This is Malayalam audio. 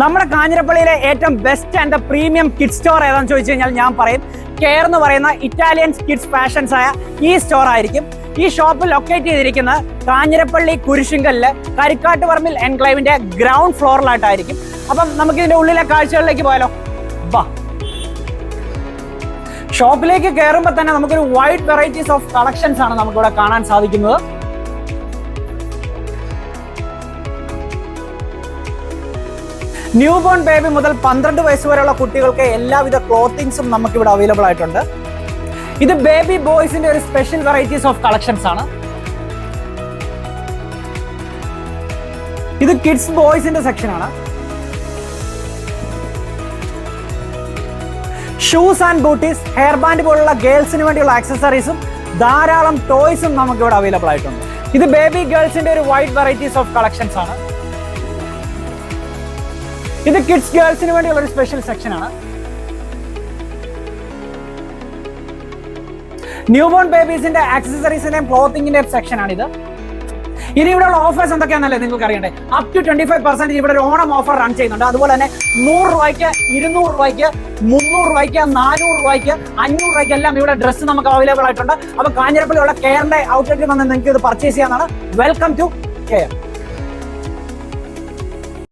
നമ്മുടെ കാഞ്ഞിരപ്പള്ളിയിലെ ഏറ്റവും best and premium kid store ഏതാണെന്ന് ചോദിച്ചു കഴിഞ്ഞാൽ ഞാൻ പറയും. കെയർ എന്ന് പറയുന്ന ഇറ്റാലിയൻ കിഡ്സ് ഫാഷൻസ് ആയ ഈ സ്റ്റോർ ആയിരിക്കും. ഈ ഷോപ്പ് ലൊക്കേറ്റ് ചെയ്തിരിക്കുന്നത് കാഞ്ഞിരപ്പള്ളി കുരിശുങ്കല്ല് കരിക്കാട്ട് പറമ്പിൽ എൻക്ലൈവിന്റെ ഗ്രൗണ്ട് ഫ്ലോറിലായിട്ടായിരിക്കും അപ്പം നമുക്ക് ഇതിന്റെ ഉള്ളിലെ കാഴ്ചകളിലേക്ക് പോയാലോ? വാ ഷോപ്പിലേക്ക് കയറുമ്പോൾ തന്നെ നമുക്കൊരു വൈഡ് വെറൈറ്റീസ് ഓഫ് കളക്ഷൻസ് ആണ് നമുക്കിവിടെ കാണാൻ സാധിക്കുന്നത്. ന്യൂ ബോൺ ബേബി മുതൽ പന്ത്രണ്ട് വയസ്സ് വരെയുള്ള കുട്ടികൾക്ക് എല്ലാവിധ ക്ലോത്തിങ്സും നമുക്ക് ഇവിടെ അവൈലബിൾ ആയിട്ടുണ്ട്. ഇത് ബേബി ബോയ്സിന്റെ ഒരു സ്പെഷ്യൽ വെറൈറ്റീസ് ഓഫ് കളക്ഷൻസ് ആണ്. ഇത് കിഡ്സ് ബോയ്സിന്റെ സെക്ഷൻ ആണ്. Shoes and booties hair band പോലുള്ള ഗേൾസിന് വേണ്ടിയുള്ള ആക്സസറീസും ധാരാളം ടോയ്സും നമുക്ക് ഇവിടെ അവൈലബിൾ ആയിട്ടുണ്ട്. ഇത് ബേബി ഗേൾസിന്റെ ഒരു വൈഡ് വെറൈറ്റീസ് ഓഫ് കളക്ഷൻസ് ആണ്. ഇത് കിഡ്സ് ഗേൾസിന് വേണ്ടിയുള്ള ഒരു സ്പെഷ്യൽ സെക്ഷൻ ആണ് ന്യൂ ബോൺ ബേബീസിന്റെ ആക്സസറീസിന്റെയും ക്ലോത്തിങ്ങിന്റെയും ഇത് ഇനി ഇവിടെയുള്ള ഓഫേഴ്സ് എന്തൊക്കെയാണെന്നല്ലേ നിങ്ങൾക്ക് അറിയണ്ടേ? Up to twenty five percent ഇവിടെ ഒരു ഓണം ഓഫർ റൺ ചെയ്യുന്നുണ്ട്. അതുപോലെ തന്നെ നൂറ് രൂപയ്ക്ക് ഇരുന്നൂറ് രൂപയ്ക്ക് മുന്നൂറ് രൂപയ്ക്ക് നാനൂറ് രൂപയ്ക്ക് അഞ്ഞൂറ് രൂപയ്ക്ക് എല്ലാം ഇവിടെ ഡ്രസ്സ് നമുക്ക് അവൈലബിൾ ആയിട്ടുണ്ട്. അപ്പൊ കാഞ്ഞിരപ്പള്ളിയുള്ള കെയറിന്റെ ഔട്ട്ലെറ്റിൽ വന്ന് നിങ്ങൾക്ക് ഇത് പർച്ചേസ് ചെയ്യാനാണ് വെൽക്കം ടു കെയർ